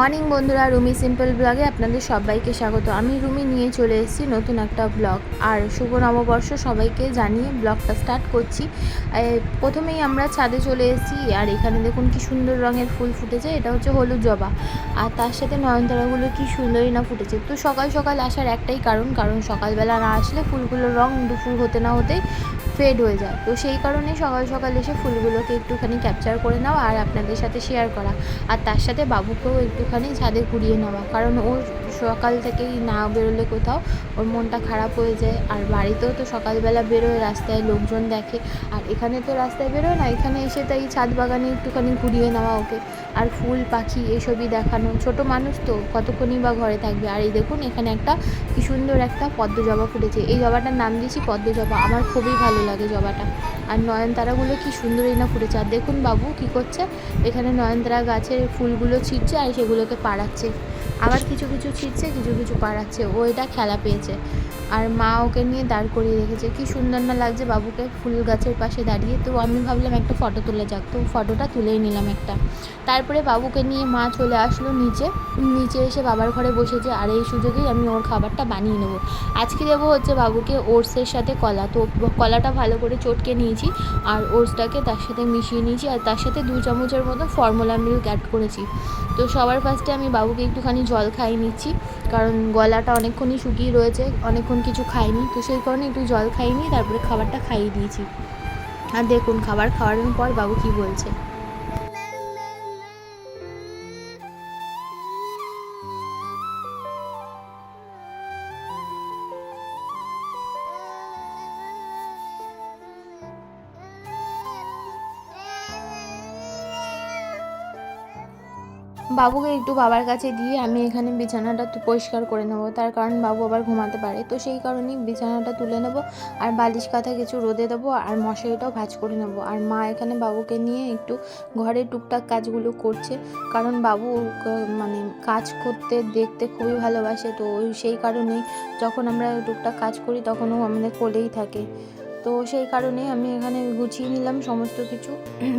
Morning বন্ধুরা, Rumi simple ব্লগে আপনাদের সবাইকে স্বাগত। আমি রুমি নিয়ে চলে এসেছি নতুন একটা ব্লগ। আর শুভ নববর্ষ সবাইকে জানিয়ে ব্লগটা স্টার্ট করছি। প্রথমেই আমরা ছাদে চলে এসেছি, আর এখানে দেখুন কি সুন্দর রঙের ফুল ফুটেছে। এটা হচ্ছে হলুদ জবা। আর তার সাথে নয়নতারাগুলো কি সুন্দরই না ফুটেছে। তো সকাল সকাল আসার একটাই কারণ কারণ সকালবেলা না আসলে ফুলগুলোর রং দুপুর হতে না হতেই ফেড হয়ে যায়। তো সেই কারণে সকাল সকাল এসে ফুলগুলোকে একটুখানি ক্যাপচার করে নেওয়া আর আপনাদের সাথে শেয়ার করা। আর তার সাথে বাবুকেও একটুখানি ছাদে ঘুরিয়ে নেওয়া। কারণ ও সকাল থেকেই না বেরোলে কোথাও, ওর মনটা খারাপ হয়ে যায়। আর বাড়িতেও তো সকালবেলা বেরোয়, রাস্তায় লোকজন দেখে। আর এখানে তো রাস্তায় বেরোয় না, এখানে এসে তাই ছাদ বাগানে একটুখানি ঘুরিয়ে নেওয়া ওকে। আর ফুল, পাখি এসবই দেখানো। ছোট মানুষ তো কতক্ষণই বা ঘরে থাকবে। আর এই দেখুন, এখানে একটা কি সুন্দর একটা পদ্ম জবা ফুটেছে। এই জবাটার নাম দিয়েছি পদ্ম জবা। আমার খুবই ভালো লাগে জবাটা। আর নয়নতারাগুলো কি সুন্দরই না ফুটেছে। আর দেখুন বাবু কি করছে। এখানে নয়নতারা গাছের ফুলগুলো ছিটছে আর সেগুলোকে পাড়াচ্ছে। আবার কিছু কিছু ছিটছে, কিছু কিছু পাড়াচ্ছে। ও এটা খেলা পেয়েছে। আর মা ওকে নিয়ে দাঁড় করিয়ে রেখেছে। কি সুন্দর না লাগছে বাবুকে ফুল গাছের পাশে দাঁড়িয়ে। তো আমি ভাবলাম একটা ফটো তোলা যাক। তো ফটোটা তুলেই নিলাম একটা। তারপরে বাবুকে নিয়ে মা চলে আসলো নিচে। নিচে এসে বাবার ঘরে বসেছে আর, এই সুযোগেই আমি ওর খাবারটা বানিয়ে নেব। আজকে দেবো হচ্ছে বাবুকে ওটসের সাথে কলা। তো কলাটা ভালো করে চটকে নিয়েছি আর ওটসটাকে তার সাথে মিশিয়ে নিয়েছি আর তার সাথে দু চামচের মতো ফর্মুলা মিল্ক অ্যাড করেছি। তো সবার ফার্স্টে আমি বাবুকে একটুখানি জল খাইয়ে নিচ্ছি, কারণ গলাটা অনেকক্ষণই শুকিয়ে রয়েছে, অনেকক্ষণ কিছু খাইনি। তো সেই কারণে একটু জল খাইয়ে নিয়ে তারপরে খাবারটা খাইয়ে দিয়েছি। আর দেখুন, খাবার খাওয়ানোর পর বাবু কি বলছে। বাবুকে একটু বাবার কাছে দিয়ে আমি এখানে বিছানাটা পরিষ্কার করে নেব। তার কারণ বাবু আবার ঘুমাতে পারে। তো সেই কারণেই বিছানাটা তুলে নেব আর বালিশ কাঁথা কিছু রোদে দেবো আর মশারিটাও ভাঁজ করে নেব। আর মা এখানে বাবুকে নিয়ে একটু ঘরের টুকটাক কাজগুলো করছে। কারণ বাবু মানে কাজ করতে, দেখতে খুবই ভালোবাসে। তো সেই কারণেই যখন আমরা টুকটাক কাজ করি তখন ও আমাদের কোলেই থাকে। তো সেই কারণে আমি এখানে গুছিয়ে নিলাম সমস্ত কিছু।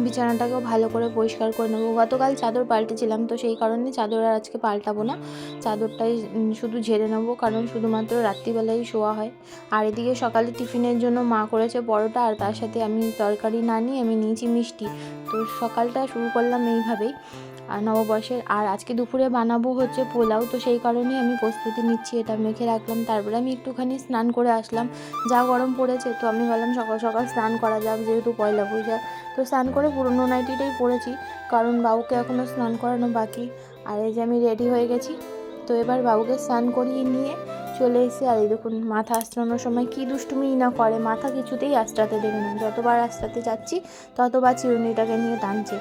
বিছানাটাকেও ভালো করে পরিষ্কার করে নেব। গতকাল চাদর পাল্টেছিলাম, তো সেই কারণে চাদর আর আজকে পাল্টাবো না। চাদরটাই শুধু ঝেড়ে নেব, কারণ শুধুমাত্র রাত্রিবেলাই শোয়া হয়। আর এদিকে সকালে টিফিনের জন্য মা করেছে পরোটা, আর তার সাথে আমি তরকারি না নিয়ে আমি নিয়েছি মিষ্টি। তো সকালটা শুরু করলাম এইভাবেই। নববর্ষের, আর আজকে দুপুরে বানাবো হচ্ছে পোলাও, তো সেই কারণেই আমি প্রস্তুতি নিচ্ছি, এটা মেখে রাখলাম। তারপরে আমি একটুখানি স্নান করে আসলাম, যা গরম পড়েছে, তো আমি ভাবলাম সকাল সকাল স্নান করা যাক, যেহেতু পয়লা বৈশাখ। তো স্নান করে পুরনো নাইটিটাই পরেছি, কারণ বাবুকে এখনও স্নান করানো বাকি। আর এই যে আমি রেডি হয়ে গেছি, তো এবার বাবুকে স্নান করিয়ে নিয়ে চলে এসে আর এই দেখুন, মাথা আঁচড়ানোর সময় কী দুষ্টুমি না করে, মাথা কিছুতেই আঁচড়াতে দেবে না যতবার আঁচড়াতে যাচ্ছি, ততবার চিরুনিটাকে নিয়ে টানছে।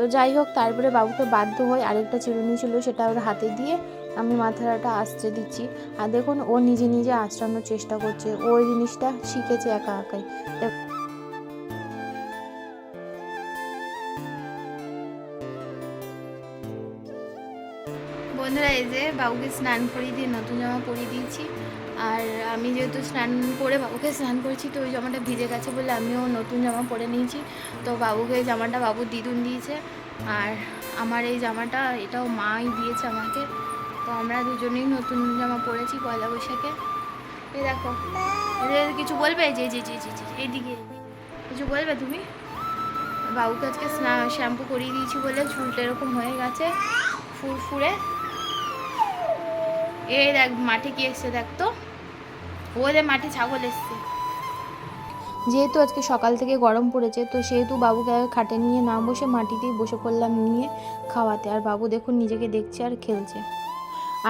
তো যাই হোক, তারপরে বাবুকে বাধ্য হয়ে আরেকটা চিরুনি ছিল সেটা ওর হাতে দিয়ে আমি মাথাটা আঁচড়ে দিচ্ছি। আর দেখুন, ও নিজে নিজে আঁচড়ানোর চেষ্টা করছে। ওই জিনিসটা শিখেছে একা একাই। বন্ধুরা এই যে বাবুকে স্নান করিয়ে দিয়ে নতুন জামা পরিয়ে দিয়েছি। আর আমি যেহেতু স্নান করে বাবুকে স্নান করেছি তো ওই জামাটা ভিজে গেছে বলে আমিও নতুন জামা পরে নিয়েছি। তো বাবুকে জামাটা বাবু দিদুন দিয়েছে। আর আমার এই জামাটা এটাও মাই দিয়েছে আমাকে। তো আমরা দুজনেই নতুন জামা পরেছি পয়লা বৈশাখে। এই দেখো কিছু বলবে? যে জি জি জি যে, এইদিকে কিছু বলবে তুমি? বাবুকে আজকে শ্যাম্পু করিয়ে দিয়েছি বলে চুলটা এরকম হয়ে গেছে ফুরফুরে। এই দেখ, মাঠে কি এসছে দেখ তো। ওদের মাঠে ছাগল এসছে। যেহেতু আজকে সকাল থেকে গরম পড়েছে, তো সেহেতু বাবুকে খাটে নিয়ে না বসে মাটিতেই বসে পড়লাম নিয়ে খাওয়াতে। আর বাবু দেখুন নিজেকে দেখছে আর খেলছে।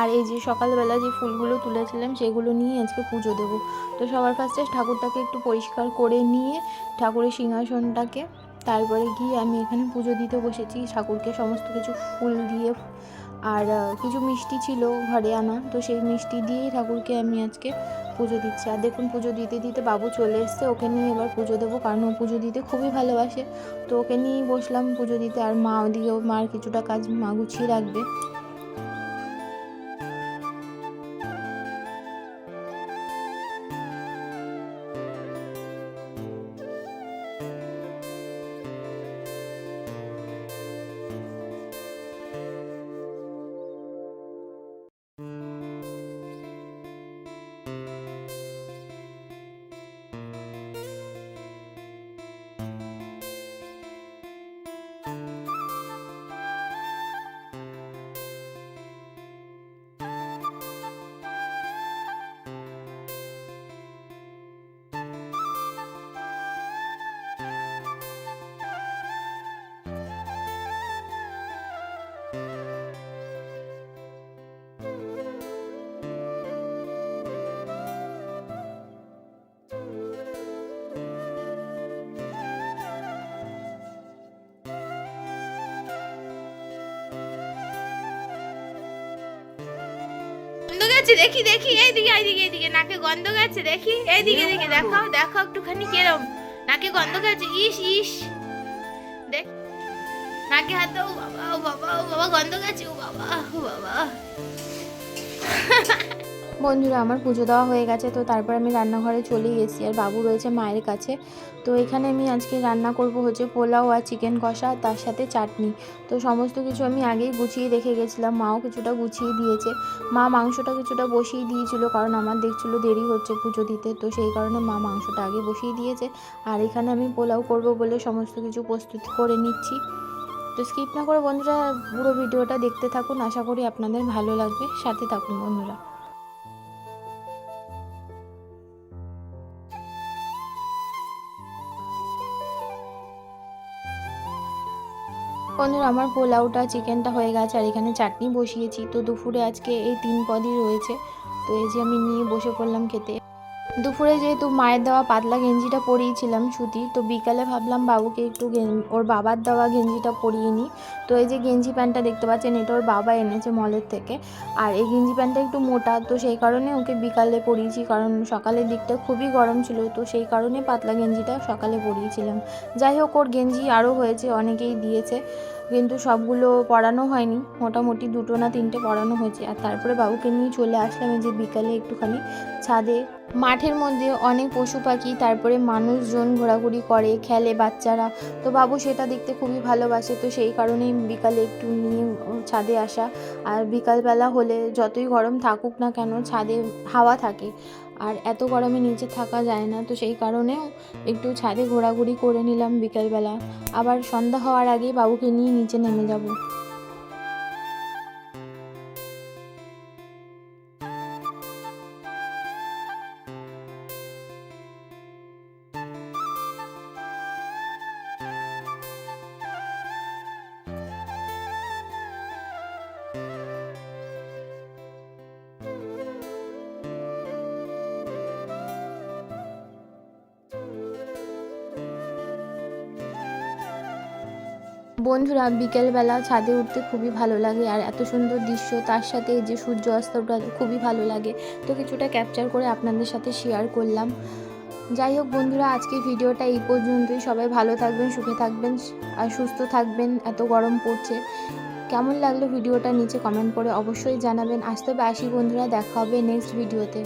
আর এই যে সকালবেলা যে ফুলগুলো তুলেছিলাম, সেগুলো নিয়ে আজকে পুজো দেবো। তো সবার ফার্স্টে ঠাকুরটাকে একটু পরিষ্কার করে নিয়ে ঠাকুরের সিংহাসনটাকে, তারপরে গিয়ে আমি এখানে পুজো দিতে বসেছি। ঠাকুরকে সমস্ত কিছু ফুল দিয়ে আর কিছু মিষ্টি ছিল ঘরে আনা, তো সেই মিষ্টি দিয়েই ঠাকুরকে আমি আজকে পুজো দিচ্ছি। আর দেখুন, পুজো দিতে দিতে বাবু চলে এসছে, ওকে নিয়ে এবার পুজো দেবো, কারণ ও পুজো দিতে খুবই ভালোবাসে। তো ওকে নিয়েই বসলাম পুজো দিতে, আর মা ওদিকে মার কিছুটা কাজ মা গুছিয়ে রাখবে। গেছে দেখি দেখি, এইদিকে এইদিকে এইদিকে, নাকে গন্ধ গেছে, দেখি, এইদিকে দেখি দেখাও দেখাও একটুখানি কেরম। নাকে গন্ধ গেছে, ইস ইস। দেখ, নাকে হাত, ও বাবা ও বাবা ও বাবা, গন্ধ গেছে, ও বাবা ও বাবা। বন্ধুরা, আমার পুজো দেওয়া হয়ে গেছে, তো তারপর আমি রান্নাঘরে চলে গেছি আর বাবু রয়েছে মায়ের কাছে। তো এখানে আমি আজকে রান্না করব হচ্ছে পোলাও আর চিকেন কষা, তার সাথে চাটনি। তো সমস্ত কিছু আমি আগেই গুছিয়ে রেখে গেছিলাম। মাও কিছুটা গুছিয়ে দিয়েছে। মা মাংসটা কিছুটা বসিয়ে দিয়েছিল, কারণ আমার দেখছিল দেরি হচ্ছে পুজো দিতে। তো সেই কারণে মা মাংসটা আগে বসিয়ে দিয়েছে। আর এখানে আমি পোলাও করব বলে সমস্ত কিছু প্রস্তুত করে নিচ্ছি। তো স্কিপ না করে বন্ধুরা, পুরো ভিডিওটা দেখতে থাকুন। আশা করি আপনাদের ভালো লাগবে। সাথে থাকুন বন্ধুরা। বন্ধুরা আমার পোলাওটা, চিকেনটা হয়ে গেছে আর এখানে চাটনি বসিয়েছি। তো দুপুরে আজকে এই তিন পদই রয়েছে। তো এই যে আমি নিয়ে বসে পড়লাম খেতে। দুপুরে যেহেতু মায়ের দেওয়া পাতলা গেঞ্জিটা পরিয়েছিলাম সুতির, তো বিকালে ভাবলাম বাবুকে একটু ওর বাবার দেওয়া গেঞ্জিটা পরিয়ে নিই। তো এই যে গেঞ্জি প্যান্টটা দেখতে পাচ্ছেন, এটা ওর বাবা এনেছে মলের থেকে। আর এই গেঞ্জি প্যান্টটা একটু মোটা, তো সেই কারণে ওকে বিকালে পরিয়েছি, কারণ সকালের দিকটা খুবই গরম ছিল, তো সেই কারণে পাতলা গেঞ্জিটা সকালে পরিয়েছিলাম। যাই হোক, ওর গেঞ্জি আরও হয়েছে, অনেকেই দিয়েছে। কিন্তু সবগুলো পড়ানো হয়নি। মোটামুটি দুটো না তিনটে পড়ানো হয়েছে। আর তারপরে বাবুকে নিয়ে চলে আসলাম যে বিকালে একটুখানি ছাদে। মাঠের মধ্যে অনেক পশু পাখি, তারপরে মানুষজন ঘোরাঘুরি করে, খেলে বাচ্চারা। তো বাবু সেটা দেখতে খুবই ভালোবাসে। তো সেই কারণেই বিকালে একটু নিয়ে ছাদে আসা। আর বিকালবেলা হলে যতই গরম থাকুক না কেন ছাদে হাওয়া থাকে। আর এত গরমে নিচে থাকা যায় না, তো সেই কারণেও একটু ছাদে ঘোরাঘুরি করে নিলাম বিকেলবেলা। আবার সন্ধ্যা হওয়ার আগেই বাবুকে নিয়ে নিচে নেমে যাব। বন্ধুরা, বিকেলবেলা ছাদে উঠতে খুবই ভালো লাগে আর এত সুন্দর দৃশ্য, তার সাথে যে সূর্য অস্তটা খুবই ভালো লাগে। তো কিছুটা ক্যাপচার করে আপনাদের সাথে শেয়ার করলাম। যাই হোক বন্ধুরা, আজকে ভিডিওটা এই পর্যন্তই। সবাই ভালো থাকবেন, সুখে থাকবেন আর সুস্থ থাকবেন। এত গরম পড়ছে। কেমন লাগল ভিডিওটা নিচে কমেন্ট করে অবশ্যই জানাবেন। আসতে হবে আসি বন্ধুরা, দেখা হবে নেক্সট ভিডিওতে